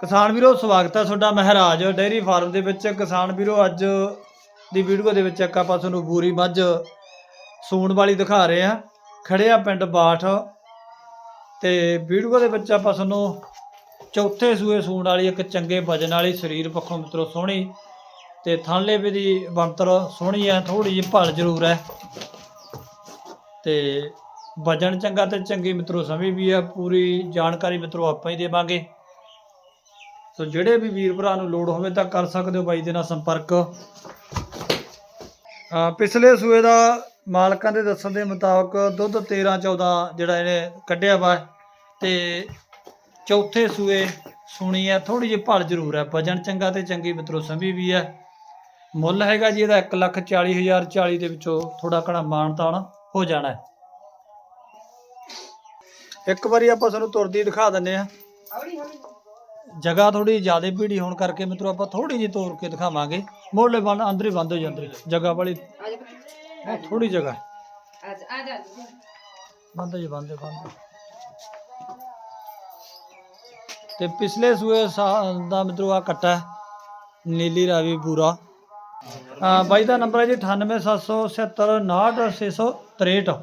ਕਿਸਾਨ ਵੀਰੋ, ਸਵਾਗਤ ਹੈ ਤੁਹਾਡਾ ਮਹਾਰਾਜ ਡੇਅਰੀ ਫਾਰਮ ਦੇ ਵਿੱਚ। ਕਿਸਾਨ ਵੀਰੋ, ਅੱਜ ਦੀ ਵੀਡੀਓ ਦੇ ਵਿੱਚ ਇੱਕ ਆਪਾਂ ਤੁਹਾਨੂੰ ਬੂਰੀ ਮੱਝ ਸੂਣ ਵਾਲੀ ਦਿਖਾ ਰਹੇ ਹਾਂ। ਖੜੇ ਆ ਪਿੰਡ ਬਾਠ ਤੇ ਵੀਡੀਓ ਦੇ ਵਿੱਚ ਆਪਾਂ ਤੁਹਾਨੂੰ ਚੌਥੇ ਸੂਏ ਸੂਣ ਵਾਲੀ ਇੱਕ ਚੰਗੇ ਵਜਨ ਵਾਲੀ ਸਰੀਰ ਪੱਖੋਂ ਮਿੱਤਰੋ ਸੋਹਣੀ ਤੇ ਥਣਲੇ ਵੀ ਦੀ ਬਣਤਰ ਸੋਹਣੀ ਹੈ ਥੋੜੀ ਜਿਹੀ ਭਲ ਜ਼ਰੂਰ ਹੈ ਤੇ ਵਜਨ ਚੰਗਾ ਤੇ ਚੰਗੀ ਮਿੱਤਰੋ ਸਮਝ ਵੀ ਆ, ਪੂਰੀ ਜਾਣਕਾਰੀ ਮਿੱਤਰੋ ਆਪਾਂ ਹੀ ਦੇਵਾਂਗੇ। ਸੋ ਜਿਹੜੇ ਵੀ ਵੀਰ ਭਰਾ ਨੂੰ ਲੋੜ ਹੋਵੇ ਤਾਂ ਕਰ ਸਕਦੇ ਹੋ ਬਾਈ ਦੇ ਨਾਲ ਸੰਪਰਕ। ਪਿਛਲੇ ਸੂਏ ਦਾ ਮਾਲਕਾਂ ਦੇ ਦੱਸਣ ਦੇ ਮੁਤਾਬਕ ਦੁੱਧ 13 14 ਜਿਹੜਾ ਇਹਨੇ ਕੱਢਿਆ ਵਾ ਤੇ ਚੌਥੇ ਸੂਏ ਸੁਣੀ ਹੈ ਥੋੜੀ ਜਿਹੀ ਭਲ ਜ਼ਰੂਰ ਹੈ, ਵਜਨ ਚੰਗਾ ਤੇ ਚੰਗੀ ਮਿੱਤਰੋ ਸਮਝ ਵੀ ਹੈ। ਮੁੱਲ ਹੈਗਾ ਜੀ ਇਹਦਾ 140000 40 ਦੇ ਵਿੱਚੋਂ ਥੋੜਾ ਘਣਾ ਮਾਣ ਤਾਣ ਹੋ ਜਾਣਾ ਹੈ। ਇੱਕ ਵਾਰੀ ਆਪਾਂ ਤੁਹਾਨੂੰ ਤੁਰਦੀ ਦਿਖਾ ਦਿੰਨੇ ਆ ਜਗ੍ਹਾ ਥੋੜੀ ਜ਼ਿਆਦਾ ਭੀੜੀ ਹੋਣ ਕਰਕੇ ਮਿੱਤਰੋ ਆਪਾਂ ਥੋੜੀ ਜਿਹੀ ਤੋੜ ਕੇ ਦਿਖਾਵਾਂਗੇ। ਮੋਢਲੇ ਬੰਦ ਅੰਦਰ ਹੀ ਬੰਦ ਹੋ ਜਾਂਦੇ ਜਗ੍ਹਾ ਵਾਲੀ ਥੋੜੀ ਜਗ੍ਹਾ ਹੈ। ਅੱਜ ਆ ਜਾ। ਬੰਦ ਜੀ ਬੰਦ ਬੰਦ ਤੇ ਪਿਛਲੇ ਸੂਏ ਸਾਲ ਦਾ ਮਿੱਤਰੋ ਆ ਕੱਟਾ ਨੀਲੀ ਰਾਵੀ ਪੂਰਾ ਆ ਬਾਈ ਦਾ ਨੰਬਰ ਹੈ ਜੀ 9877799663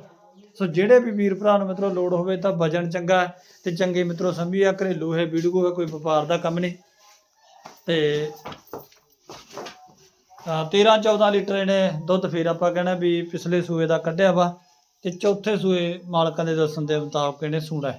ਸੋ ਜਿਹੜੇ ਵੀ ਵੀਰ ਭਰਾ ਨੂੰ ਮਿੱਤਰੋ ਲੋੜ ਹੋਵੇ ਤਾਂ ਵਜਨ ਚੰਗਾ ਤੇ ਚੰਗੇ ਮਿੱਤਰੋ ਸੰਭੀ ਆ ਘਰੇਲੂ ਹੈ ਵੀਡੀਓ ਹੈ, ਕੋਈ ਵਪਾਰ ਦਾ ਕੰਮ ਨਹੀਂ। ਤੇ 13 14 ਲੀਟਰ ਇਹਨੇ ਦੁੱਧ ਫੇਰ ਆਪਾਂ ਕਹਿਣਾ ਵੀ ਪਿਛਲੇ ਸੂਏ ਦਾ ਕੱਢਿਆ ਵਾ ਤੇ ਚੌਥੇ ਸੂਏ ਮਾਲਕਾਂ ਦੇ ਦੱਸਣ ਦੇ ਮੁਤਾਬਕ ਇਹਨੇ ਸੂਣਾ